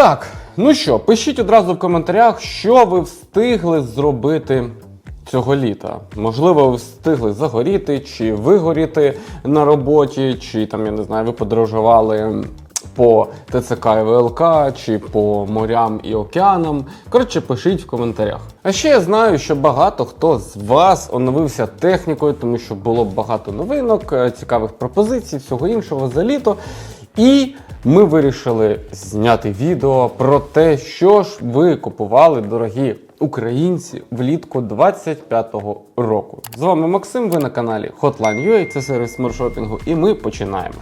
Так, ну що, пишіть одразу в коментарях, що ви встигли зробити цього літа. Можливо, ви встигли загоріти, чи вигоріти на роботі, чи там, я не знаю, ви подорожували по ТЦК і ВЛК, чи по морям і океанам. Коротше, пишіть в коментарях. А ще я знаю, що багато хто з вас оновився технікою, тому що було багато новинок, е, цікавих пропозицій, всього іншого за літо. І ми вирішили зняти відео про те, що ж ви купували, дорогі українці, влітку 25-го року. З вами Максим. Ви на каналі Hotline.ua, це сервіс маршопінгу, і ми починаємо.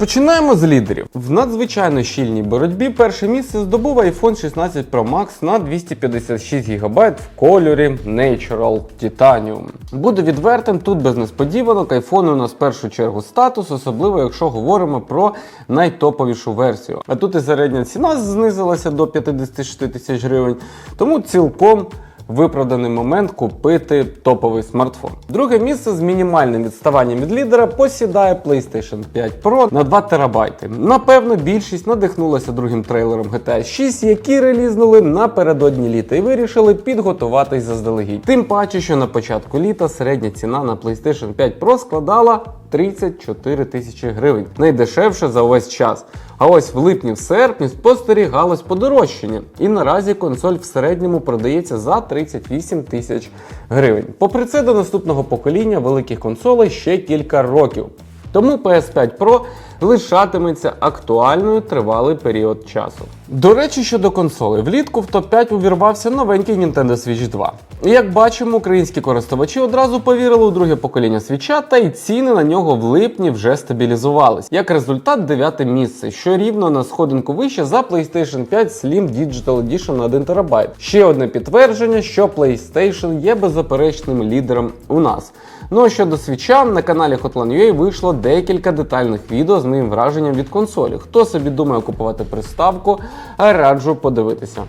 Починаємо з лідерів. В надзвичайно щільній боротьбі перше місце здобув iPhone 16 Pro Max на 256 ГБ в кольорі Natural Titanium. Буду відвертим, тут без несподіванок iPhone у нас в першу чергу статус, особливо якщо говоримо про найтоповішу версію. А тут і середня ціна знизилася до 56 тисяч гривень, тому цілком виправданий момент купити топовий смартфон. Друге місце з мінімальним відставанням від лідера посідає PlayStation 5 Pro на 2 терабайти. Напевно, більшість надихнулася другим трейлером GTA 6, які релізнули напередодні літа і вирішили підготуватись заздалегідь. Тим паче, що на початку літа середня ціна на PlayStation 5 Pro складала 34 тисячі гривень, найдешевше за увесь час. А ось в липні в серпні спостерігалось подорожчання, і наразі консоль в середньому продається за 38 тисяч гривень. Попри це, до наступного покоління великих консолей ще кілька років. Тому PS5 Pro лишатиметься актуальною тривалий період часу. До речі, щодо консолей, влітку в топ-5 увірвався новенький Nintendo Switch 2. І як бачимо, українські користувачі одразу повірили у друге покоління свіча, та й ціни на нього в липні вже стабілізувались. Як результат, дев'яте місце, що рівно на сходинку вище за PlayStation 5 Slim Digital Edition на 1 ТБ. Ще одне підтвердження, що PlayStation є беззаперечним лідером у нас. Ну а щодо свіча, на каналі Hotline.ua вийшло декілька детальних відео з моїм враженням від консолі. Хто собі думає купувати приставку, раджу подивитися.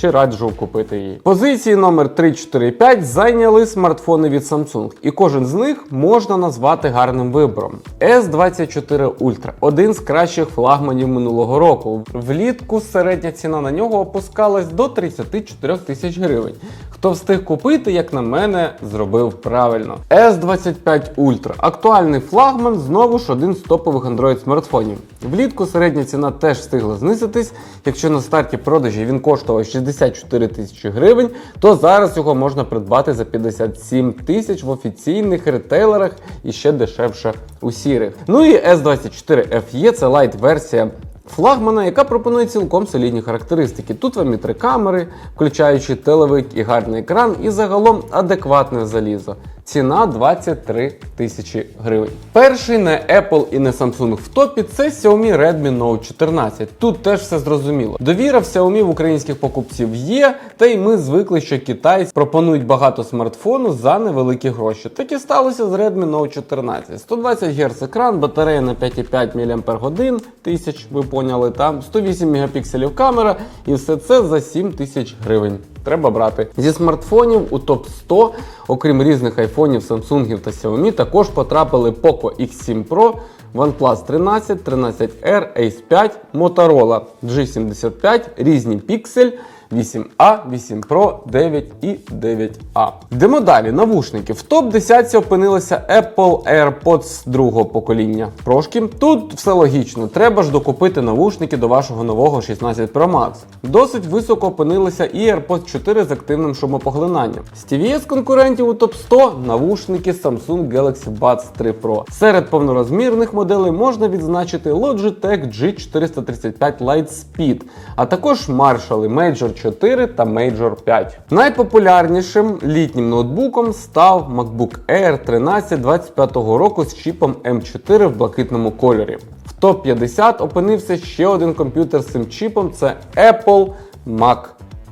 Чи раджу купити її. Позиції номер 3, 4 і 5 зайняли смартфони від Samsung, і кожен з них можна назвати гарним вибором. S24 Ultra один з кращих флагманів минулого року. Влітку середня ціна на нього опускалась до 34 тисяч гривень. Хто встиг купити, як на мене, зробив правильно. S25 Ultra актуальний флагман, знову ж один з топових Android смартфонів. Влітку середня ціна теж встигла знизитись. Якщо на старті продажі він коштував 64 тисячі гривень, то зараз його можна придбати за 57 тисяч в офіційних ретейлерах і ще дешевше у сірих. Ну і S24 FE це лайт-версія флагмана, яка пропонує цілком солідні характеристики. Тут вам і три камери, включаючи телевик і гарний екран, і загалом адекватне залізо. Ціна 23 тисячі гривень. Перший не Apple і не Samsung в топі це Xiaomi Redmi Note 14. Тут теж все зрозуміло. Довіра в Xiaomi в українських покупців є, та й ми звикли, що китайці пропонують багато смартфону за невеликі гроші. Так і сталося з Redmi Note 14. 120 Гц екран, батарея на 5,5 мАч, тисяч, ви поняли, там 108 мегапікселів камера, і все це за 7 тисяч гривень. Треба брати. Зі смартфонів у топ 100, окрім різних айфонів, Samsung та Xiaomi, також потрапили Poco X7 Pro, OnePlus 13, 13R, Ace 5, Motorola G75, різні Pixel, 8A, 8 Pro, 9 і 9A. Йдемо далі. Навушники. В топ-10 опинилися Apple AirPods другого покоління. Прошки. Тут все логічно. Треба ж докупити навушники до вашого нового 16 Pro Max. Досить високо опинилися і AirPods 4 з активним шумопоглинанням. З TVS конкурентів у топ 100 навушники Samsung Galaxy Buds 3 Pro. Серед повнорозмірних моделей можна відзначити Logitech G435 Lightspeed, а також Marshall Major 4 та Major 5. Найпопулярнішим літнім ноутбуком став MacBook Air 13 25 року з чіпом M4 в блакитному кольорі. В топ-50 опинився ще один комп'ютер з цим чіпом це Apple Mac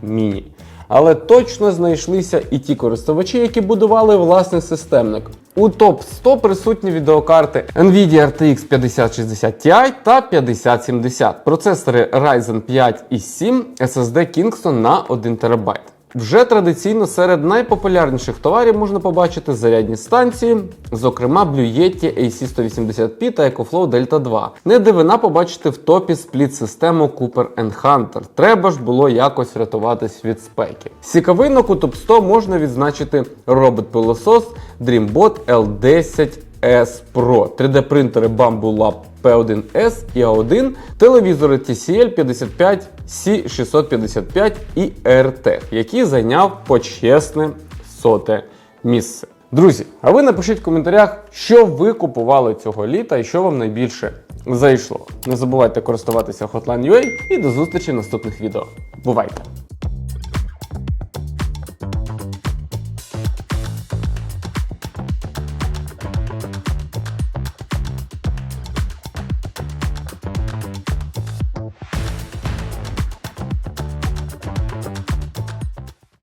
Mini. Але точно знайшлися і ті користувачі, які будували власний системник. У топ 100 присутні відеокарти Nvidia RTX 5060 Ti та 5070, процесори Ryzen 5 і 7, SSD Kingston на 1 ТБ. Вже традиційно серед найпопулярніших товарів можна побачити зарядні станції, зокрема Blue Yeti AC180P та EcoFlow Delta 2. Не дивина побачити в топі спліт-систему Cooper Hunter. Треба ж було якось рятуватись від спеки. Цікавинок у топ 100 можна відзначити робот-пилосос Dreambot L10 S Pro, 3D принтери Bamboo Lab P1S і A1, телевізори TCL 55 C655 і AirTag, який зайняв почесне соте місце. Друзі, а ви напишіть в коментарях, що ви купували цього літа і що вам найбільше зайшло. Не забувайте користуватися Hotline.ua і до зустрічі в наступних відео. Бувайте!